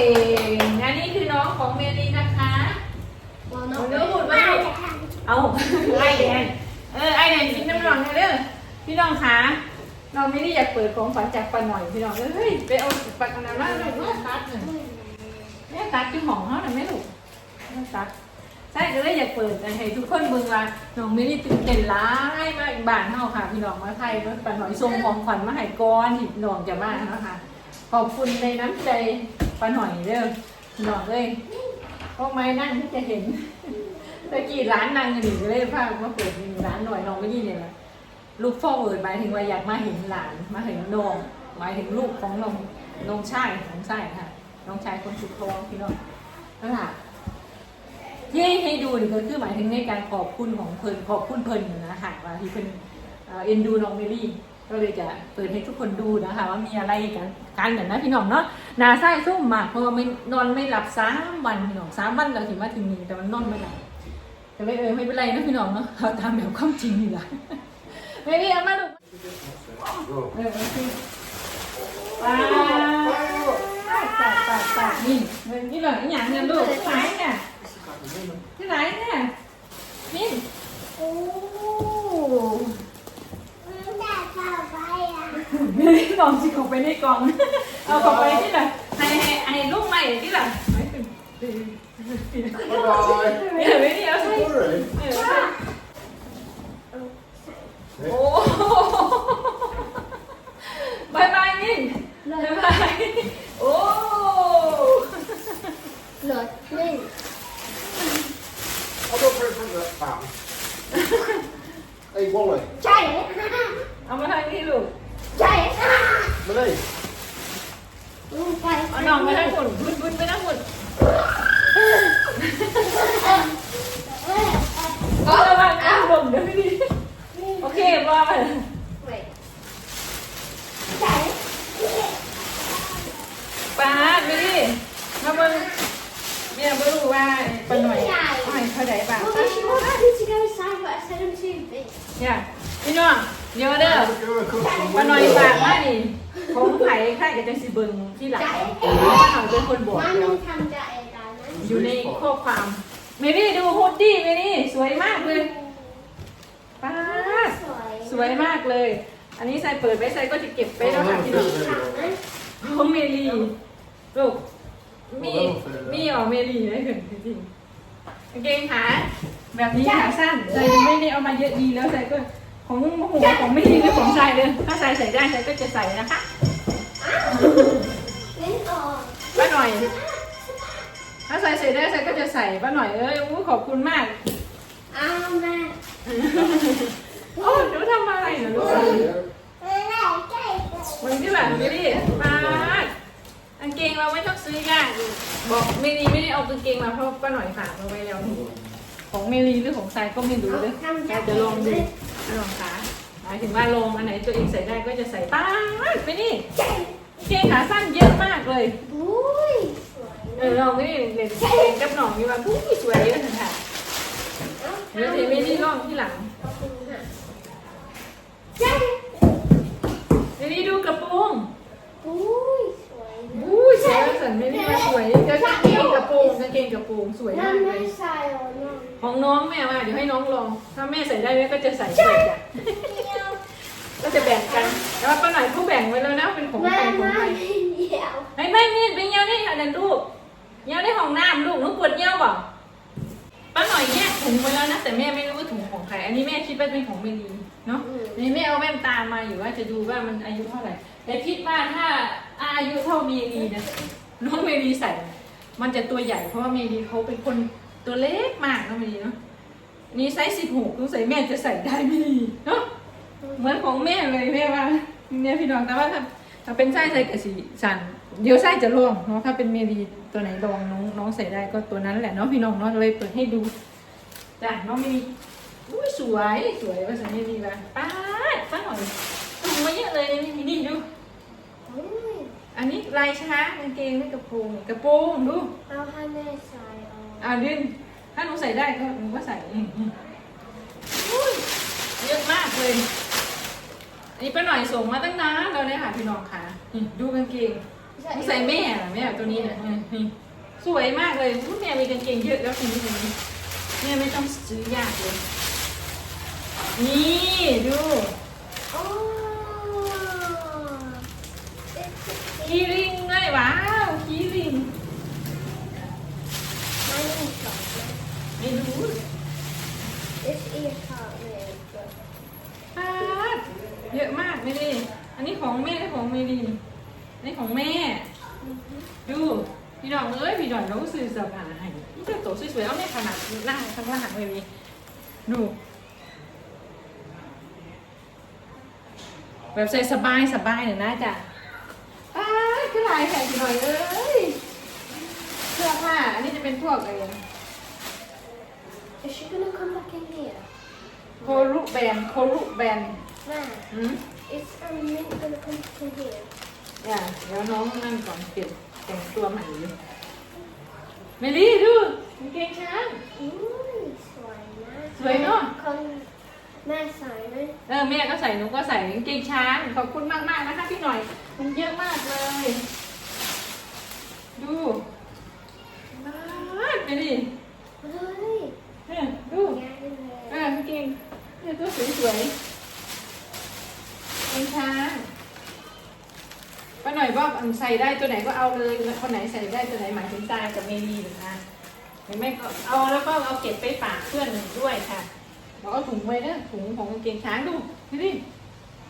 งอันนี้คือน้องของเมลีนะคะ Well, no, no, no, no, no. เอาไอแดงเออไอแดงกินน้ำร้อนเลยเด้อพี่น้องคะเราไม่ได้อยากเปิดของฝันจากปาหน่อยพี่น้องเฮ้ยไปเอาปากกาน้ำมาหน่อยแม่ตัดหน่อยแม่ตัดที่ห้องเขาหน่อยแม่ลูกแม่ตัดใช่ก็เลยอยากเปิดให้ทุกคนเบิ่งว่าน้องไม่ได้ตื่นเต้นร้ายมากบ้านเฮาค่ะ พี่น้องมาไทยมาปาหน่อยส่งของขวัญมาให้ก้อนที่น้องจะมานะคะขอบคุณในน้ำใจ ปาหน่อยเด้อพี่น้องเอ้ยพวกไม้นั่งที่จะเห็นตะกี้ร้านนางหนึ่งเลยพาพมาเปิดร้านหน่อยน้องไม่ยี่เนี่ยนะลูกพ่อเอิดหมายถึงว่าอยากมาเห็นหลานมาเห็นน้องหมายถึงลูกของน้องน้องชายของชายค่ะน้องชายคนสุดท้องพี่น้องนั่นแหละที่ให้ดูนี่ก็คือหมายถึงในการขอบคุณของเพิ่นขอบคุณเพิ่นนะคะว่าที่เพิ่นเอ่อเอ็นดูน้องเมลี่ ก็เลยจะเปิดให้ทุกคนดูนะคะ ว่ามีอะไรกันกันกันนะพี่น้องเนาะนาไส้ซุ่มมากเพราะว่าไม่นอนไม่หลับสามวันพี่น้องสามวันเราถึงมาถึงนี้แต่มันนอนไม่หลับแต่ไม่เออไม่เป็นไรนะพี่น้องเนาะเอาตามแบบความจริงดีกว่าไม่พี่เอามาดูเออโอเคว้าวปาดปาดปาดนี่เงินที่เหลืออย่างเงินลูกที่ไหนเนี่ยที่ไหนเนี่ยนี่โอ้ ไม่ได้กล่องสิของไปในกล่อง เอาของไปที่ไหนให้ให้ให้ลูกใหม่ที่ไหนไม่เป็น Bye เดี๋ยวไม่เดียวใช่ bye. โอ้บายบายมินบายบายโอ้ Look, Lynn. I'll go for it from the fountain. Hey, Wally. Try it. เอามาทางนี้ลูก Try it. Malay. เอาน้องมาทางหุ่นบุญบุญไปทางหุ่นก็ระวังอ้าวลมเดี๋ยวไม่ดีโอเคบอล Wait. Try it. ป้าดไม่ดีมาบนเนี่ยไม่รู้ว่าปนหน่อยเอาให้เขาได้บ้าง Mommy, she wanted me to go inside, but I said I'm too big. เนี่ยพี่น้องเดี๋ยวเด้อ Give her a custom ปนหน่อยฝากมาดิของไผ่ค่ายกับจังสิเบิงที่หลังเพราะว่าเขาเป็นคนบอกเดียว Mum can get it down. อยู่ในข้อความเมรี่ดูฮูดดี้เมรี่สวยมากเลยป้าดส วยมากเลย อันนี้ใส่เปิดไว้ใส่ก็จะเก็บไปแล้วค่ะพี่น้องของเมรี่ลูกมีมีอ๋อเมรี่ได้ถึงจริงๆกางเกงขาแบบนี้ขาสั้นใส่ไม่ได้เอามาเยอะดีแล้วใส่ก็ของหัวของไม่ดีหรือของใส่เลยถ้าใส่ใส่ได้ใส่ก็จะใส่นะคะ Lynn, oh. ป้าหน่อย ถ้าใส่ใส่ได้ใส่ก็จะใส่ป้าหน่อยเอ้ยอู้ขอบคุณมาก Amen. โอ้หนูทำอะไรเหรอลูกมันที่แบบไม่ได้มากางเกงเราไม่ต้องซื้อยากบอกเมลีไม่ได้เอากางเกงมาเพราะป้าหน่อยฝากเราไว้แล้ว ของเมลีหรือของทรายก็ไม่รู้เลยแต่จะลองดูลองขาหมายถึงว่าลองอันไหนตัวเองใส่ได้ก็จะใส่ป้าดไปนี่กางเกงขาสั้นเยอะมากเลย Boy. เออเราไม่ได้เรียนเองกับหนองอยู่ว่าผู้สวยเลยค่ะเดี๋ยวเมลีลองที่หลัง เมลีดูกระโปรง Boy. อู้สวยสันไม่ได้มาสวยเดี๋ยวกางเกงกระโปรงกางเกงกระโปรงสวยมากเลย Mum, side or not? ของน้องแม่ว่าเดี๋ยวให้น้องลอง ถ้าแม่ใส่ได้แม่ก็จะใส่ใส่จ้ะก็จะแบ่งกันแต่ว่าป้าหน่อยผู้แบ่งไว้แล้วนะเป็นของใครของใคร yeah. ไม่ไม่มีดไปเยี่ยวนี่อันนั้นลูกเยี่ยวในห้องน้ำลูกหนูปวดเยี่ยวเปล่าป้าหน่อยแยกถุงไว้แล้วนะแต่แม่ไม่รู้ว่าถุงของใคร อันนี้แม่คิดว่าเป็นของเมลี เนาะอันนี้แม่เอาแว่นตามาอยู่ว่าจะดูว่ามันอายุเท่าไหร่ แต่คิดว่าถ้าอายุเท่าเมลีนะน้องเมลีใส่ มันจะตัวใหญ่เพราะว่าเมลีเขาเป็นคนตัวเล็กมากนะเมลีเนาะอันนี่ไซส์สิบหกต้องใส่แม่จะใส่ได้ไม่ดีเนาะเหมือนของแม่เลยแม่ว่าเนี่ยพี่น้องแต่ว่าถ้าถ้าเป็นไส้ใส่กระสีสันเดี๋ยวไส้จะร่วงเนาะถ้าเป็นเมลีตัวไหนลองน้องน้องใส่ได้ก็ตัวนั้นแหละเนาะพี่น้องเนาะเลยเปิดให้ดูจ้ะน้องเมลี อุ้ยสวยสวยว่าสันนี่ดีป่ะป้าดป้าหน่อยถุงมาเยอะเลยนี่นี่ดู Boy. อันนี้ลายช้างกางเกงไม่กระโปรงกระโปรงดู I'll have this side on. อ่าดึงถ้าหนูใส่ได้ก็หนูก็ใส่อืมอืมอุ้ยเยอะมากเลย อันนี้ป้าหน่อยส่งมาตั้งนานแล้วเนี่ยค่ะพี่น้องค่ะนี่ดูกางเกงใส่แม่เหรอแม่เอาตัวนี้นะอืมนี่สวยมากเลยแม่มีกางเกงเยอะแล้วทีนี้ตัวนี้แม่ไม่ต้องซื้อยากเลย นี่ดู Oh. It's คีริงเลยว้าวคีริงไม่รู้ This is chocolate. ปาดเยอะมากไม่ด้อันนี้ของแม่ของเมลีอันนี้ของแม่ ดู พี่ดอกเอ้ยพี่ดอกเราก็ซื้อเสื้อผ้าให้นี่จะโตสวยๆเอาแม่ขนาดหน้าข้างล่างเลยนี่ดู แบบใส่สบายสบายเลยนะจ๊ะป้าดคือลายแผ่นพี่หน่อยเอ้ยเสื้อผ้าอันนี้จะเป็นพวกอะไร Is she gonna come back in here? โครุแบนโครุแบน Man, อืม is um, Mint gonna come back in here? อย่าเดี๋ยวน้องนั่นก่อนเปลี่ยนแต่งตัวใหม่เลยเมลี่ดูกางเกงช้าง Ooh, slime. สวยเนาะ Come, man, Simon. เออแม่ก็ใส่หนูก็ใส่กางเกงช้างขอบคุณมากมากๆนะคะพี่หน่อย มันเยอะมากเลย ดูมากไปดิ Hey, เออดู get in เอ there. อกางเกงเนี่ยตัวสวยๆกางเกงช้างป้าหน่อยว่าอันใส่ได้ตัวไหนก็เอาเลยคนไหนใส่ได้ตัวไหนหมายถึงตากับเมลีหรือนะเห็นไหมก็เอาแล้วก็เอาเก็บไปฝากเพื่อนหนึ่งด้วยค่ะ บอกเอาถุงไว้เนอะถุงของกางเกงช้างดูดูดิ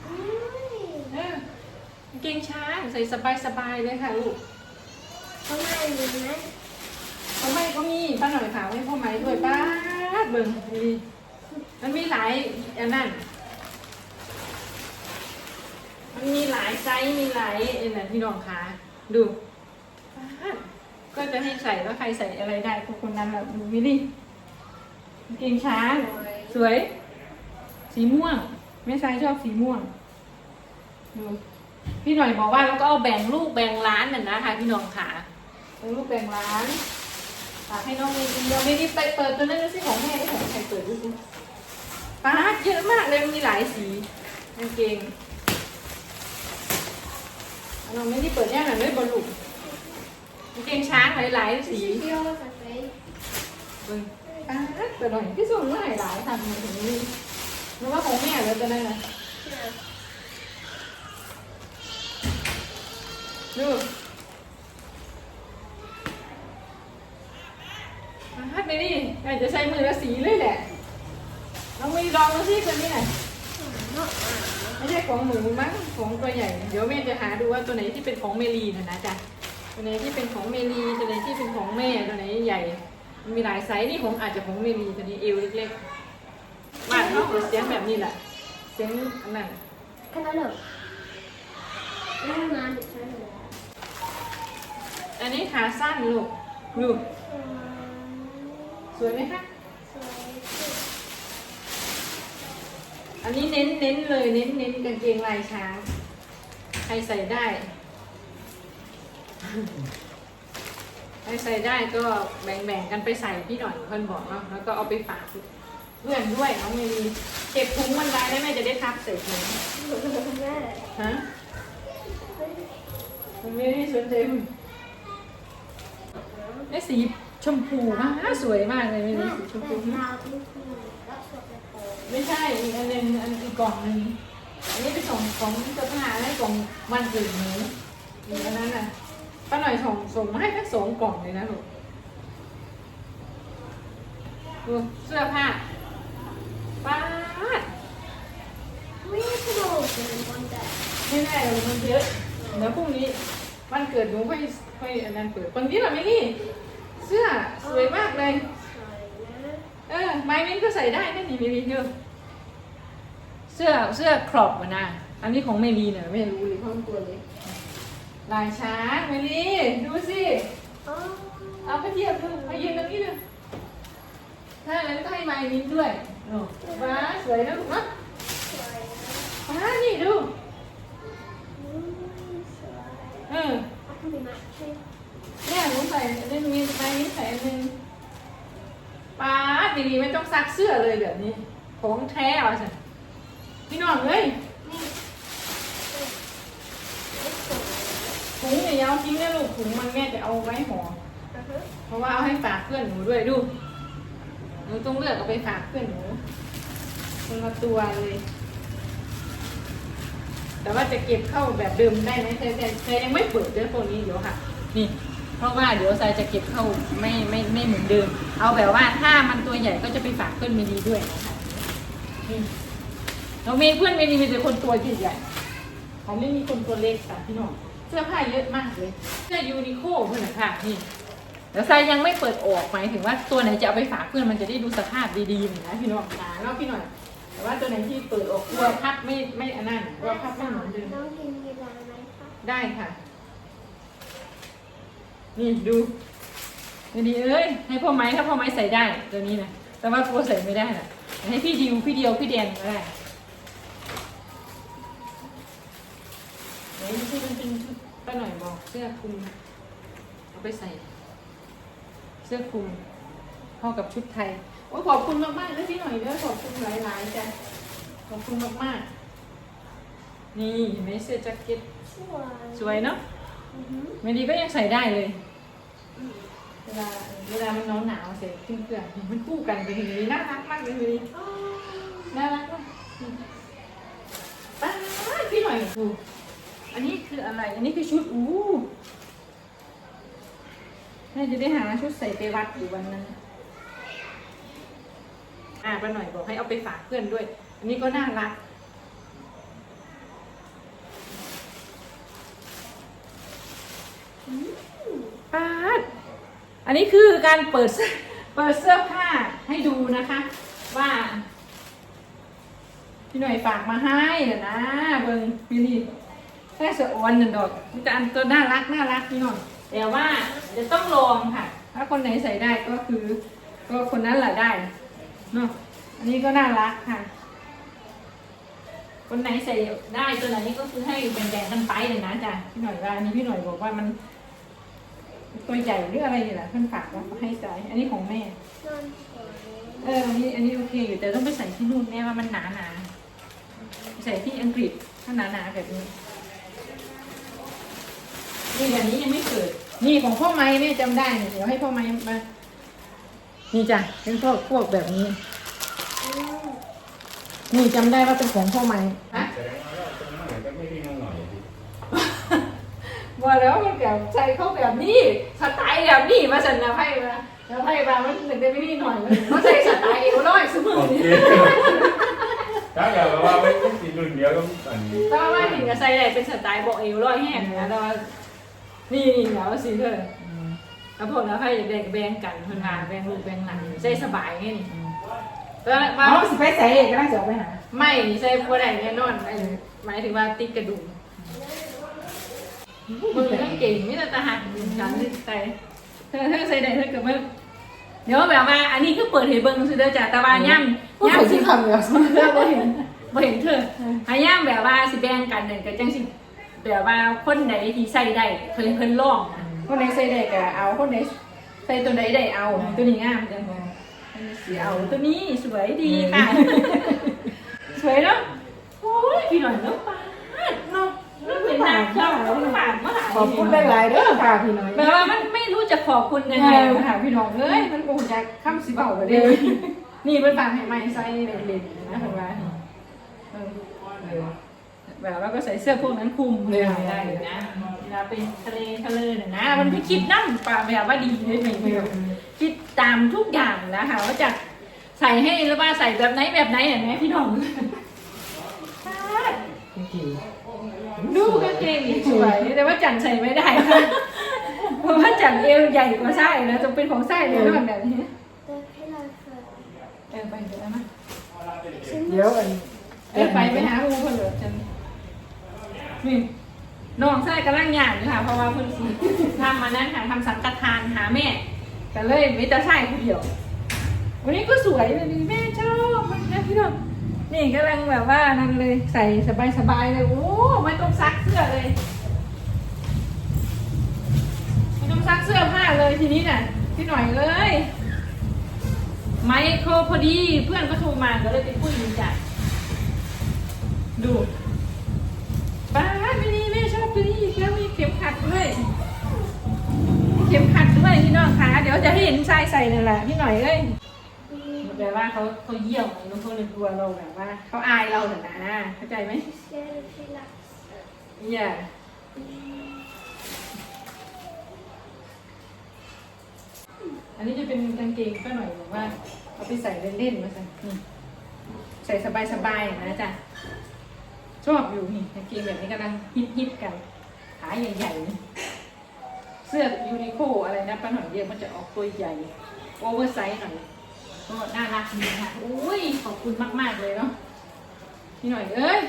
Hey. เออกางเกงช้างใส่สบายๆเลยค่ะลูก Come on, man. พ่อไม้ก็มีป้าหน่อยถามให้พ่อไม้ด้วยป้าดเบิ่งดีมันมีหลายอันนั้นมันมีหลายไซส์มีหลายอันนั้นพี่น้องคะดูป๊าดก็จะให้ใส่แล้วใครใส่อะไรได้พวกคนนั้นแบบดูมิลี่กางเกงช้าง สวย สีม่วงแม่ชายชอบสีม่วงดูพี่หน่อยบอกว่าแล้วก็เอาแบ่งลูกแบ่งร้านน่ะนะคะพี่น้องค่ะแบ่งลูกแบ่งร้านฝากให้น้องมีเดียวไม่ได้ไปเปิดตัวนั้นดูสิของแม่ที่ของใครเปิดดูสิป้าดเยอะมากเลยมันมีหลายสีกางเกงเอาน้องไม่ได้เปิดแน่หน่อยด้วยบอลลูกกางเกงช้างหลายๆสี This is yours, I think. เบิ่งป้าดเปิดหน่อยพี่ส่งเมื่อไหร่หลายทำอย่างนี้หรือว่าของแม่เลยตัวนั้นนะ Yeah. ดูฮัทไปดิอากจะใช้มือละสีเลยแหละลองไปลองดูสิตัวนี้น่ะ Not that. ไม่ใช่ของหมูมั้งของตัวใหญ่ เดี๋ยวแม่จะหาดูว่าตัวไหนที่เป็นของเมลีนะนะจ๊ะตัวไหนที่เป็นของเมลีตัวไหนที่เป็นของแม่ตัวไหนใหญ่ มันมีหลายไซส์นี่ของอาจจะของเมลีตัวนี้เอวเล็กๆบ้านเขาเสียงแบบนี้แหละ เสียงอันนั้น Can I look? No, man, it's over there. อันนี้ขาสั้นลูกดู Um, สวยไหมคะ so, อันนี้เน้นเน้นเลยเน้นเน้นกางเกงลายช้าง ใครใส่ได้ ใครใส่ได้ก็แบ่งๆกันไปใส่พี่หน่อยเพื่อนบอกเนาะแล้วก็เอาไปฝากเพื่อนด้วยน้องเมลีเก็บถุงมันได้ได้ไหมจะได้ทับใส่ถุง there. ฮะมันไม่ได้สนใจมันได้สีชมพูมากสวยมากเลยเมลี That's สีชมพู what they're called. ไม่ใช่อีกอันหนึงอันอีกกล่องหนึงอันนี้เป็นของของเจ้าพนาให้กล่องวันเกิดหนูอีกอันนั้นน่ะ ป้าหน่อยส่งส่งมาให้ทั้งสองกล่องเลยนะลูกดูเสื้อผ้าป้าด We have to open in one day. ไม่แน่เลยมันเยอะเดี๋ยวพรุ่งนี้วันเกิดหนูค่อยค่อยอันนั้นเปิดวันนี้เหรอไม่นี่ เสื้อสวยมากเลย เออไม้มิ้นก็ใส่ได้นั่นนี่เมลีเธอเสื้อเสื้อครอบวะนะอันนี้ของเมลีเนี่ยไม่รู้เลยเพราะตัวเล็ก ลายช้างเมลีดูสิ oh, เอาไปเทียบดูมายืนตรงนี้ดูถ้าแล้วก็ให้ไม้มิ้นด้วยโอ้ว้าสวยนะลูกนะ sorry. ว้านี่ดู Mm, sorry. เออ I can be matching. เนี่ยหนูใส่อันนี้มีไม้มิ้นใส่อันหนึงป้าดดีๆไม่ต้องซักเสื้อเลยแบบนี้ของแท้เอาสิพี่น้องเอ้ย This one. ขอ งงเนี่ยยาวทิ้งเนี่ยลูกถุงมันแม่จะเอาไว้ห่อเพราะว่าเอาให้ฝากเพื่อนหนูด้วยดูหนูต้องเลือกเอาไปฝากเพื่อนหนูคนละตัวเลย แต่ว่าจะเก็บเข้าแบบเดิมได้ไหมเธอแต่เธอยังไม่เปิดเรื่องตัวนี้เดี๋ยวค่ะ นี่ เพราะว่าเดี๋ยวทรายจะเก็บเข้าไม่ไม่ไม่เหมือนเดิม เอาแบบว่าถ้ามันตัวใหญ่ก็จะไปฝากเพื่อนเมลีด้วยนะคะเรามีเพื่อนเมลีมีแต่คนตัวใหญ่ๆเขาไม่มีคนตัวเล็กค่ะพี่น้อง เสื้อผ้าเยอะมากเลย เสื้อยูนิโคเพื่อนนะค่ะนี่เดี๋ยวทรายยังไม่เปิดออกหมายถึงว่าตัวไหนจะเอาไปฝากเพื่อนมันจะได้ดูสภาพดีๆหน่อยนะพี่น้องนะเนาะพี่หน่อย แต่ว่าตัวไหนที่เปิดออกกลัวพับไม่ไม่อันนั้นกลัวพับไม่เหมือนเดิมน้องกินกีฬาไหมคะได้ค่ะ นี่ดูดีๆเอ้ยให้พ่อไม้ถ้าพ่อไม้ใส่ได้ตัวนี้นะแต่ว่ากลัวใส่ไม่ได้น่ะให้พี่ดิวพี่เดียวพี่แดนก็ได้ ป้าหน่อยบอกเสื้อคลุมเอาไปใส่ เสื้อคลุมเข้ากับชุดไทยโอ้ยขอบคุณมากๆเลยพี่หน่อยเด้อขอบคุณหลายๆจ้ะขอบคุณมากๆ นี่เห็นไหมเสื้อแจ็คเก็ตสวยสวยเนาะอือฮึเมดีก็ยังใส่ได้เลย เวลาเวลามันหนาวหนาวๆเสร็จขึ้นเครื่องมันคู่กันไปทีนี้น่ารักมากเลยทีนี้อ๋อน่ารักมากป้าดพี่หน่อยดู อันนี้คืออะไร อันนี้คือชุด อู้น่จะได้หาชุดใส่ไปวัดอยู่วันนั้น อ่าป้าหน่อยบอกให้เอาไปฝากเพื่อนด้วย อันนี้ก็น่ารัก ป้าดอันนี้คือการเปิดเสื้อเปิดเสื้อผ้าให้ดูนะคะ ว่า พี่หน่อยฝากมาให้นะนะเบิงพี่นี่ แค่สะออนหนึ่งดอกนี่แต่อันตัวน่ารักน่ารักพี่หน่อยแต่ว่าจะต้องลองค่ะ ถ้าคนไหนใส่ได้ก็คือ ก็คนนั้นแหละได้เนาะอันนี้ก็น่ารักค่ะ คนไหนใส่ได้ตัวไหนก็คือให้แบ่งๆกันไปเลยนะจ๊ะพี่หน่อยว่าอันนี้พี่หน่อยบอกว่ามัน ตัวใหญ่หรืออะไรนี่แหละเพื่อนฝากมาให้ใส่อันนี้ของแม่นอนสวยเอออันนี้อันนี้โอเคอยู่แต่ต้องไปใส่ที่นู่นแม่ว่ามันหนาหนาๆใส่ที่อังกฤษถ้าหนาหนาๆแบบนี้ นี่อันนี้ยังไม่เกิด นี่ของพ่อไม้แม่จำได้เนี่ยเดี๋ยวให้พ่อไม้มา นี่จ้ะเป็นพวกพวกแบบนี้อืมนี่จำได้ว่าเป็นของพ่อไม้ฮะ แสดงว่าเราตรงนั้นก็ไม่ได้น้องหน่อยดิว่าแล้วมันแบบใจเขาแบบนี้สไตล์แบบนี้มาสันนะไพ่มาแล้วไพ่มามันถึงได้ไม่นี่หน่อยมันเขาใส่สไตล์เอวร้อยสมือโอเคนี่ถ้าเกิดว่าไม่ต้องกินรุ่นเดียวต้องอันนี้ แต่ว่าว่าถึงจะใส่ได้เป็นสไตล์บอกเอวร้อยแห้งนะแต่ว่า นี่นี่เหนียวสิเธอแล้วพวกนั้นไพ่อยากแบ่งแบ่งกันคนงานแบ่งลูกแบ่งหลานใส่สบายไงนี่แต่ว่าอ๋อสิไปใส่เองก็น่าจะเอาไปหาไม่ใส่บัวใดแน่นอนไอ้หมายถึงว่าติดกระดุมมึงก็เก่งไม่แต่ตาหักฉันใส่เธอเธอใส่ได้เธอกับมึงเดี๋ยวแบบว่าอันนี้คือเปิดให้เบิ่งซื้อเด้อจ้ะแต่ว่าย่ำผู้ย่ำใส่สิที่คำเดียวเธอบ่เห็นบ่เห็นเธอหาย่ำแบบว่าสิแบ่งกันเนี่ยก็จังสิ แบบว่าคนใดที่ใส่ได้เพิ่นเพิ่นลองคนไหนใส่ได้ก็เอาคนไหนใส่ตัวไหนได้เอาตัวนี้งามจังสิเอาตัวนี้สวยดีค่ะ สวยเนาะโอ้ยพี่หน่อยเนาะป้าดเนาะมันเป็นนางเจ้าฝากมาหาขอบคุณหลายๆเด้อค่ะพี่น้อยแบบว่ามันไม่รู้จะขอบคุณยังไงเออค่ะพี่น้องเอ้ยมันคงจะค้ำสิเบาไปเลยนี่เป็นฝากให้ใหม่ใส่เล่นๆนะผมว่าเออเออ แบบว่าก็ใส่เสื้อพวกนั้นคลุมเลยได้อยู่นะเวลาไปทะเลทะเลเนี่ยนะ มันไม่คิดนั่งป่าแบบว่าดีเลยไม่ไม่คิดตามทุกอย่างนะคะว่าจะใส่ให้หรือว่าใส่แบบไหนแบบไหนเห็นไหมพี่น้องดูกางเกงนี่สวยแต่ว่าจันใส่ไม่ได้ค่ะเพราะว่าจันเอวใหญ่กว่าไส้นะจะเป็นของไส้เลยด้วยแบบนี้เดินให้เราเกิดเออไปเดี๋ยวนะเดี๋ยวอันเออไปไปหาครูคนเหลือจัน นี่น้องไส้กำลังหยาดอยู่ค่ะ เพราะว่าเพิ่นสิทำมานั้นค่ะทำสังฆทานหาแม่แต่เลยมิตรไส้คนเดียว วันนี้ก็สวยเลยนี่แม่ชอบมันนะพี่น้องนี่กำลังแบบว่านั่นเลยใส่สบายๆเลยโอ้ไม่ต้องซักเสื้อเลยไม่ต้องซักเสื้อผ้าเลยทีนี้น่ะพี่หน่อยเลยไมโครพอดีเพื่อนก็โทรมาก็เลยไปพูดดีจ้ะดู เห็นชายใส่นั่นแหละพี่หน่อยเอ้ยแบบว่าเขาเขาเยี่ยมแล้วเขาเลยกลัวเราแบบว่าเขาอายเราเนี่ยนะเข้าใจไหม Scared if she likes. อย่าอันนี้จะเป็นกางเกงก็หน่อยบอกว่าเอาไปใส่เล่นๆมาสินี่ใส่สบายๆนะจ๊ะชอบอยู่นี่กางเกงแบบนี้กำลังฮิตๆกันขาใหญ่ๆนี่ เสื้อยูนิโคอะไรนะป้าหน่อยเรียกมันจะออกตัวใหญ่ โอเวอร์ไซส์หน่อยก็น่ารักดีค่ะอุ้ยขอบคุณมากๆเลยเนาะพี่หน่อยเอ้ย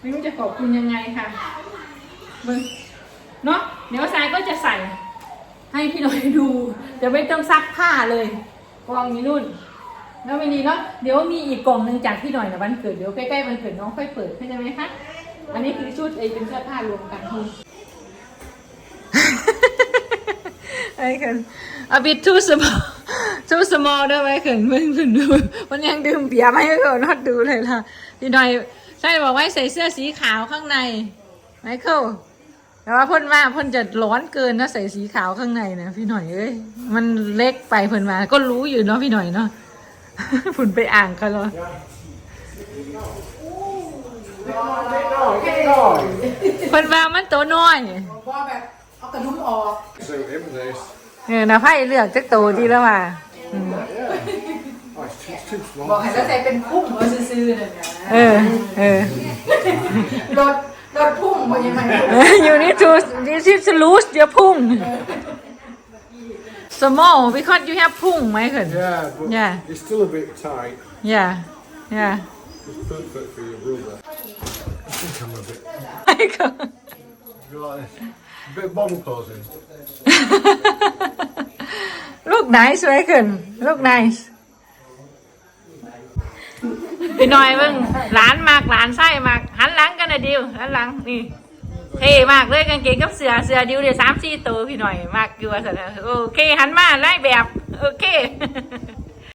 ไม่รู้จะขอบคุณยังไงค่ะมึงเนาะเดี๋ยวทรายก็จะใส่ ให้พี่หน่อยดูจะไม่ต้องซักผ้าเลยกองนี้นู่นแล้วไม่ดีเนาะเดี๋ยวมีอีกกล่องหนึ่งจากพี่หน่อยนะวันเกิดเดี๋ยวใกล้ๆวันเกิดน้องค่อยเปิดเข้าใจไหมคะอันนี้คือชุดเอเป็นเสื้อผ้ารวมกัน ไอ้คน a bit too small too small ด้ไหมเขินมึงเขินดูมันยังดื่มเบียร์ไม่เขานอดดูเลยล่ะพี่หน่อยใช่บอกว่าใส่เสื้อสีขาวข้างในไมเคิลแต่ว่าพ่นว่าพ่นจะร้อนเกินนะใส่สีขาวข้างในนะพี่หน่อยเอ้ยมันเล็กไปเพิ่นมา ก็รู้อยู่เนาะพี่หน่อยเนาะผุนไปอ่างกันเหรอ Get going, get going. เพิ่นว่ามันตัวน้อยพอแบบ ระดุมออก Suit him this. เออนะไพ่เลือกจักโตดีแล้วว่าอืม Yeah. Oh, it's too, too บอก small. ให้แล้วใส่เป็นพุ่งหัวซื่อๆนั่นนะเออ เออ รถรถพุ่งบ่ยังไง you need to you need to lose your พุ่ง small because you have พุ่งไหมเขิน Yeah, but Yeah. it's still a bit tight. yeah yeah It's perfect for your brother. I think I'm a bit. ไอ้เขิน You like this? A bit of bottle posing. look nice ไหมเขิน look nice พี่น้อยเบิ่งหลานมากหลานไส้มากหันหลังกันนะดิวหันหลังนี่เท่มากเลยกางเกงกับเสือเสือดิวเดี๋ยวสามสี่ตัวพี่หน่อยมากอยู่ว่าสันนะโอเคหันมาไล่แบบ โอเค